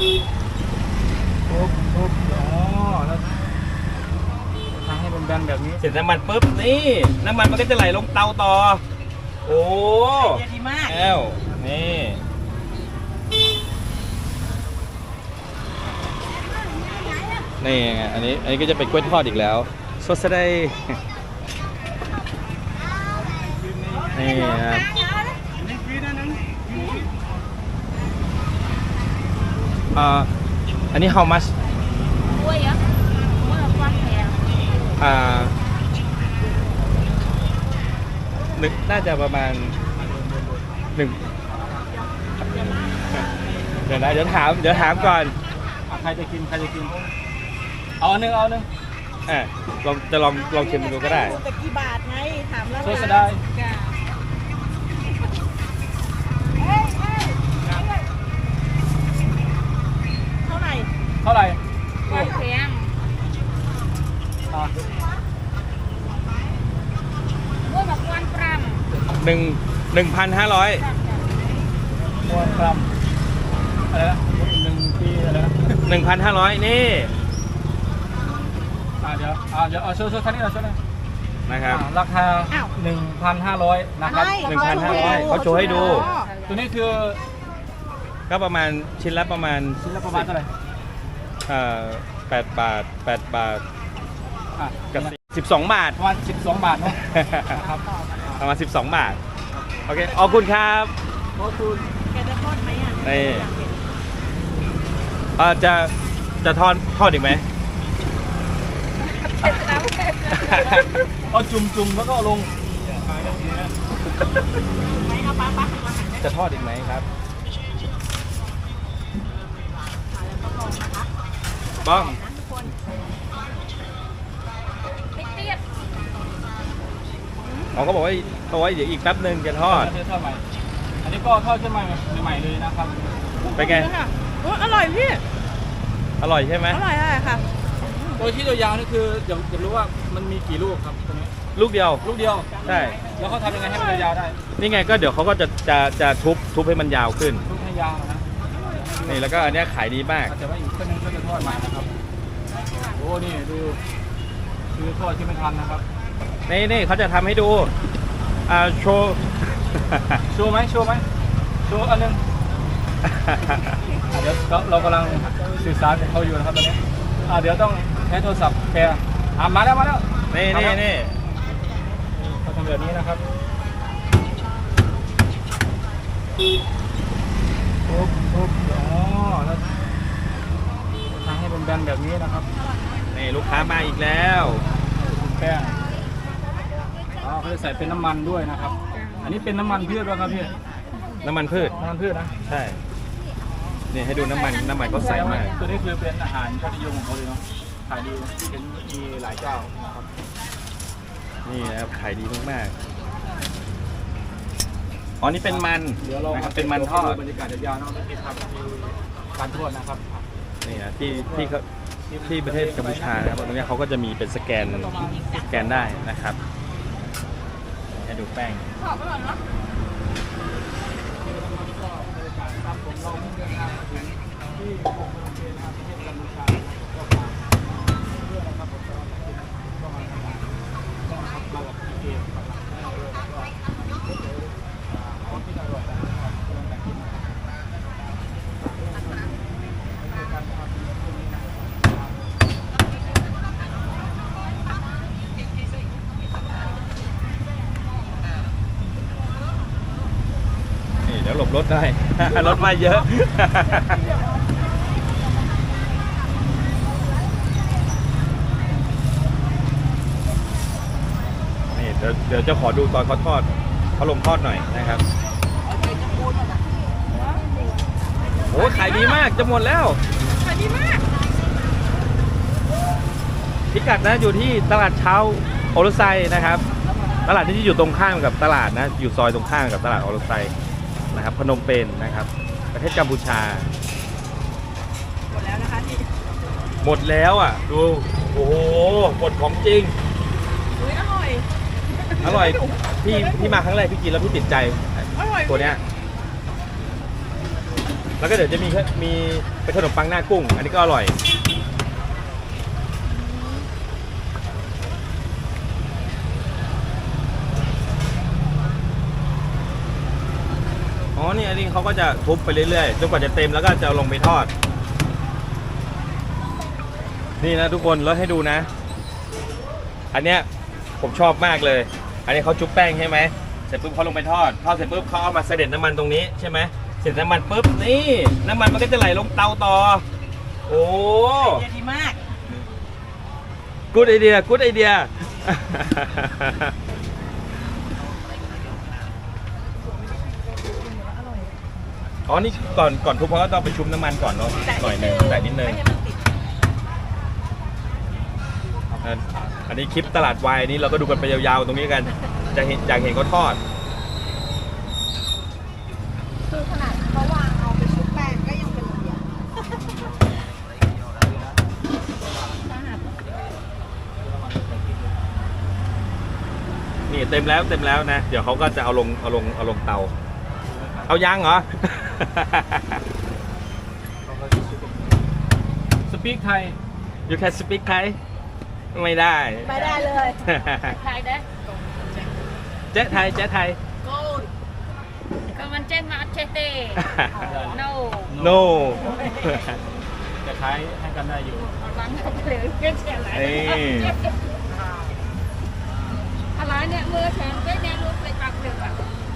ทุบทุบอ๋อแล้วทำให้เป็นแบนแบบนี้ เสร็จน้ำมันปุ๊บนี่น้ำมันมันก็จะไหลลงเตาต่อ โอ้เยดีมาก แล้วนี่นี่ไงอันนี้อันนี้ก็จะเป็นกล้วยทอดอีกแล้วสดสดายนี่ครับ อ่าอันนี้ how much กล้วยอะกล้วยความแพงอ่าหนึ่งน่าจะประมาณหนึ่งเดี๋ยวนะเดี๋ยวถามเดี๋ยวถามก่อนอะใครจะกินใครจะกินเอาอันหนึงเอาอันหนึงอะลองจะลองลองชิมดูก็ได้ แต่กี่บาทไงถามแล้ว โซสดายจ้ะ เท่าไหร่ เท่าไหร่ความแพงอะกล้วยแบบควันปรำหนึ่งหนึ่งพันห้าร้อยมวนกรัมอะไรนะหนึ่งปีอะไรนะหนึ่งพันห้าร้อยนี่อะเดี๋ยวอะเดี๋ยวเอาโชว์โชว์ท่านี้เราโชว์หนะนะครับราคา 1,500 นะครับหนึ่งพันห้าร้อยเขาโชว์ให้ดู ตัวนี้คือก็ประมาณชิ้นละประมาณชิ้นละประมาณเท่าไหร่เอ่อแปดบาทแปดบาทอะกับสิบสองบาท ประมาณ12 บาทเนาะนะครับประมาณ12 บาท โอเคขอบคุณครับโอ้คุณแกจะทอดไหมอะนี่เอ่อจะจะทอดทอดอีกไหมเอาจุ่มจุ่มๆแล้วก็เอาลงจะทอดอีกไหมครับ ป้องเตี้ยเขาก็บอกว่าเขาว่าเดี๋ยวอีกแป๊บหนึ่งจะทอดเททอดใหม่ อันนี้ก็ทอดขึ้นมาใหม่ๆเลยนะครับ เป็นไงอร่อยพี่ อร่อยใช่ไหมอร่อยอะไรค่ะ โดยที่ตัวยาวนี่คืออยากอยากรู้ว่ามันมีกี่ลูกครับตรงนี้ลูกเดียว ลูกเดียว ใช่ แล้วเขาทำยังไงให้มันยาวๆได้นี่ไงก็เดี๋ยวเขาก็จะจะจะทุบทุบให้มันยาวขึ้น ลูกให้ยาวนะนี่แล้วก็อันเนี้ยขายดีมากอาจจะว่าอีกเครื่องนึงก็จะทอดใหม่นะครับ โอ้นี่ดูคือทอดที่ไม่ทันนะครับ นี่นี่เขาจะทำให้ดู อ่าโชว์ โชว์ไหมโชว์ไหมโชว์อันหนึงอะเดี๋ยวเราเรากำลังสื่อสารกับเขาอยู่นะครับตอนนี้อะเดี๋ยวต้องใช้โทรศัพท์แชร์อะมาแล้วมาแล้วนี่นี่นี่เขาทำแบบนี้นะครับทุบทุบอ๋อแล้วทำให้เป็นแบนแบบนี้นะครับ นี่ลูกค้ามาอีกแล้วแป้งอ๋อเขาจะใส่เป็นน้ำมันด้วยนะครับ อันนี้เป็นน้ำมันพืชป่ะครับพี่น้ำมันพืชน้ำมันพืชนะใช่นี่ให้ดูน้ำมันน้ำมันเขาใส่มาตัวนี้คือเป็นอาหารยอดนิยมของเขาเลยเนาะขายดีนะเห็นมีหลายเจ้านะครับนี่นะครับขายดีมากๆอ๋อนี่เป็นมันเดี๋ยวเรานะครับเป็นมันทอดบรรยากาศยาวๆเนาะที่ทำที่การทอดนะครับนี่นะที่ที่เขา ที่ประเทศกัมพูชานะครับตรงนี้เขาก็จะมีเป็นสแกนสแกนได้นะครับให้ดูแป้งขอบไปก่อนเนาะ ครับผมเราเพิ่งเดินทางมาถึงที่กรุงพนมเปญนะครับประเทศกัมพูชาก็ฝากเพื่อนนะครับผมก็มาทำงานก็นะครับมากับพีเอกับหลังแม่ด้วยแล้วก็ของที่อร่อยนะครับกำลังอยากกินนะครับ นี่เดี๋ยว หลบรถได้ รถมาเยอะ นี่เดี๋ยวเดี๋ยวจะขอดูตอนเขาทอดเขาลงทอดหน่อยนะครับโอ้ขายดีมากจะหมดแล้วขายดีมากพิกัดนะอยู่ที่ตลาดเช้าโอรุไซนะครับ ตลาดที่อยู่ตรงข้ามกับตลาดนะ อยู่ซอยตรงข้ามกับตลาดโอรุไซ นะครับพนมเปญนะครับ ประเทศกัมพูชา หมดแล้วนะคะที่หมดแล้วอะ ดู โอ้โหหมดของจริง อุ้ยอร่อย อร่อย พี่พี่มาครั้งแรกพี่กินแล้วพี่ติดใจ อร่อยตัวเนี้ยแล้วก็เดี๋ยวจะมีมีเป็นขนมปังหน้ากุ้ง อันนี้ก็อร่อย อ๋อนี่อันนี้เขาก็จะทุบไปเรื่อยๆจนกว่าจะเต็มแล้วก็จะเอาลงไปทอด นี่นะทุกคนแล้วให้ดูนะ อันเนี้ยผมชอบมากเลย อันนี้เขาชุบแป้งใช่ไหมเสร็จปุ๊บเขาลงไปทอดทอดเสร็จปุ๊บเขาเอามาเสด็จน้ำมันตรงนี้ใช่ไหมเสร็จน้ำมันปุ๊บนี่น้ำมันมันก็จะไหลลงเตาต่อ โอ้เยดีมากกูดไอเดียกูดไอเดีย อ๋อ นี่ก่อนก่อนทุบเขาก็ต้องไปชุบน้ำมันก่อนเนาะหน่อยหนึงแต่นิดนึง ไม่ให้มันติดอันอันนี้คลิปตลาดวายนี้เราก็ดูกันไปยาวๆตรงนี้กันจะเห็นอยากเห็นเขาทอด คือขนาดเขาวางเอาไปชุบแป้งก็ยังเป็นอย่างนี้ยนี่เต็มแล้วเต็มแล้วนะ เดี๋ยวเขาก็จะเอาลงเอาลงเอาลงเตา เอายังเหรอ สปีกไทย you can speak Thai ไม่ได้ไม่ได้เลยใครได้เจ๊ไทยเจ๊ไทยโกลก็มันเจ๊มาเชเต้ no no จะคล้ายให้กันได้อยู่ร้านเขาเหลือเกินเสียหลาย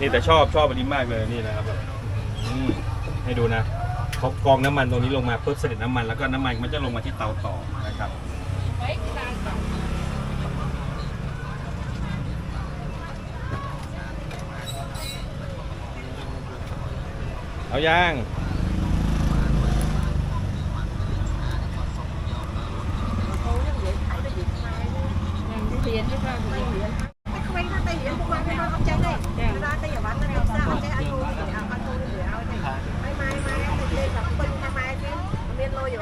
นี่แต่ชอบชอบอันนี้มากเลยนี่นะครับแบบอืมให้ดูนะเขากรองน้ำมันตรงนี้ลงมาปุ๊บเสด็จน้ำมันแล้วก็น้ำมันมันจะลงมาที่เตาต่อนะครับไว้ตายก่อนเอาย่างเรียนที่เราเรียน ไม่เคยถ้าแต่เห็นพวกมันไม่มาเอาใจเลยเวลาแต่อย่าวันนั้นเอาเอาใจอันนู้นเอาอันนู้นเหลือเอาใจไม่ไม่ไม่เด็กแบบเป็นทำไมที่เรียนโลอยู่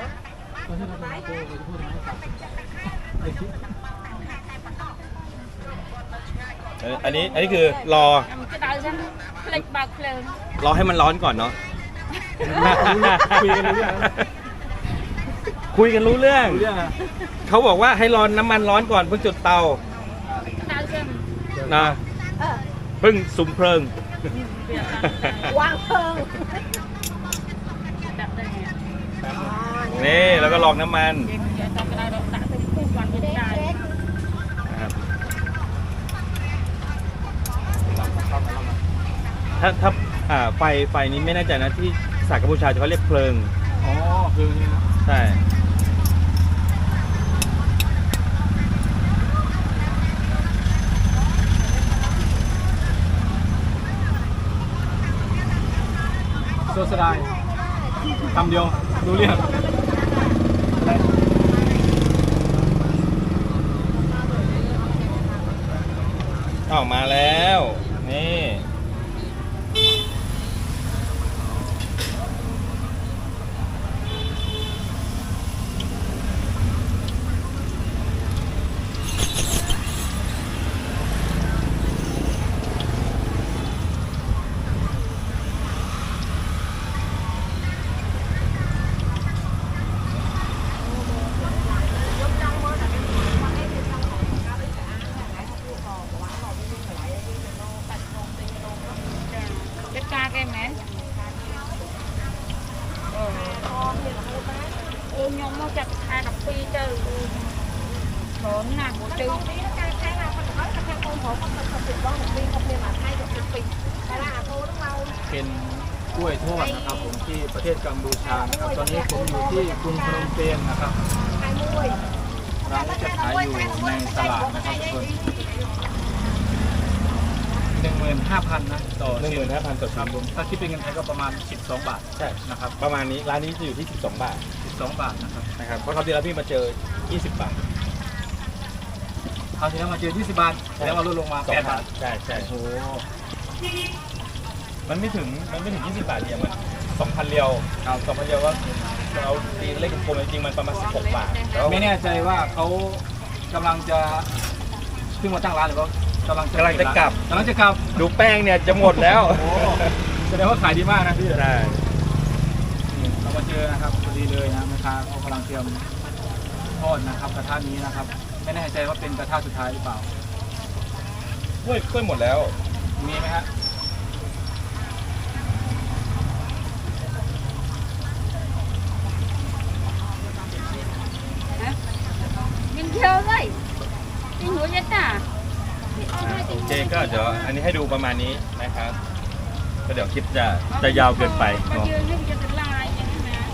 เอออันนี้อันนี้คือรอมันจะได้ฉันเพลิดบากเพลินรอให้มันร้อนก่อนเนาะ คุยกันรู้เรื่องนะคุยกันรู้เรื่อง รู้เรื่องอะเขาบอกว่าให้ร้อนน้ำมันร้อนก่อนเพิ่งจุดเตาได้ฉันนะเออเพิ่งสุมเพลิงเปลี่ยนวางเพลิงแบบนี้อ๋อนี่แล้วก็ลองน้ำมันเด็กจะต้องได้เราตัดเป็นคู่วันไม่ได้ นะครับ ถ้าถ้าอ่าไฟไฟนี้ไม่แน่ใจนะที่สากกัมพูชาเขาเรียกเพลิง อ๋อคือนี่นะใช่ โซสดายคำเดียวรู้เรื่องออกมาแล้ว นี่ จะกาแกไหมเออโอ้ยยงมาจากทายดอกปีเจอโหนหนักดื้อ นี่การใช้งานคนเขาจะแค่คนหัวเขาเป็นคนติ ดบ้องของปีเขาเรียนมาให้จะเป็นปีแต่ละอาโต้ต้องเราเป็นกล้วยทอดนะครับผมที่ประเทศกัมพูชานะครับตอนนี้ผมอยู่ที่กรุงพนมเปญนะครับขายมวยร้านนี้จะขายอยู่ในตลาดนะครับทุกคน หนึ่งหมื่นห้าพันนะต่อหนึ่งหมื่นห้าพันต่อคชิ้รับนผมถ้าคิดเป็นเงินไทยก็ประมาณ 12 บาทใช่นะครับประมาณนี้ร้านนี้จะอยู่ที่ 12 บาท12 บาทนะครับนะครับเพราะคราวที่แล้วพี่มาเจอ 20 บาทคราวที่แล้วมาเจอ20บาทแล้วมาลดลงมาสอง8บาทใช่ใช่โอ้โหมันไม่ถึงมันไม่ถึง 20 บาทเนี่ยมัน2,000เรียวเอา2,000เรียวว่าเราตีเลขกลมๆจริงๆมันประมาณ 16 บาทแล้วไม่แน่ใจว่าเขากำลังจะเพิ่งมาตั้งร้านหรือว่ากำลังจะกำลังจะกลับ กำลังจะกลับดูแป้งเนี่ยจะหมดแล้วโอ้โหแสดงว่าขายดีมากนะพี่ใช่มาเจอนะครับพอดีเลยนะแม่ค้าเขากำลังเตรียมทอดนะครับกระทะนี้นะครับ ไม่แน่ใจว่าเป็นกระทะสุดท้ายหรือเปล่ากล้วยกล้วยหมดแล้ว มีไหมฮะกินเที่ยวเลยกินหัวยัดตา โอเคก็เดี๋ยวอันนี้ให้ดูประมาณนี้นะครับก็เดี๋ยวคลิปจะจะยาวเกินไปเนาะ ยืนให้มันจะละลายอย่างนี้นะ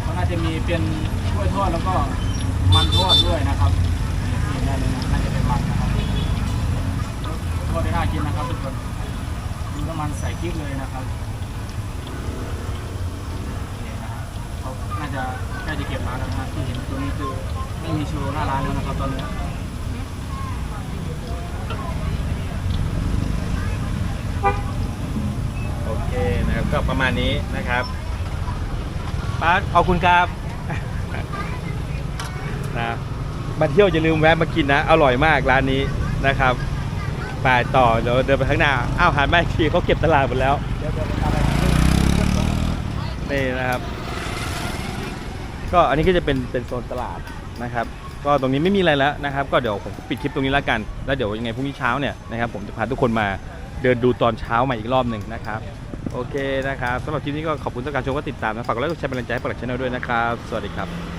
เขาน่าจะมีเป็นกล้วยทอดแล้วก็มันทอดด้วยนะครับนี่ได้เลยนะน่าจะเป็นมันนะครับทอดได้น่ากินนะ ครับทุกคนมีน้ำมันใส่กิ๊กเลยนะครับนี่นะฮะเขาน่าจะใกล้จะเก็บร้านแล้วนะฮะที่เห็นตัวนี้คือไม่มีโชว์หน้าร้านแล้วนะครับตอนนี้โอเคนะครับก็ประมาณนี้นะครับป้าขอบคุณครับนะมาเที่ยวอย่าลืมแวะมากินนะ อร่อยมากร้านนี้นะครับ ไปต่อเดี๋ยวเดินไปข้างหน้า อ้าวหันมาอีกทีเขาเก็บตลาดหมดแล้ว นี่นะครับ ก็อันนี้ก็จะเป็นเป็นโซนตลาดนะครับ ก็ตรงนี้ไม่มีอะไรแล้วนะครับ ก็เดี๋ยวผมปิดคลิปตรงนี้แล้วกัน แล้วเดี๋ยวยังไงพรุ่งนี้เช้าเนี่ยนะครับผมจะพาทุกคนมาเดินดูตอนเช้าใหม่อีกรอบหนึ่งนะครับ โอเคนะครับสำหรับคลิปนี้ก็ขอบคุณทุกการชมก็ติดตามนะฝากกดไลค์กดแชร์เป็นกำลังใจให้ปลักชแนลด้วยนะครับ สวัสดีครับ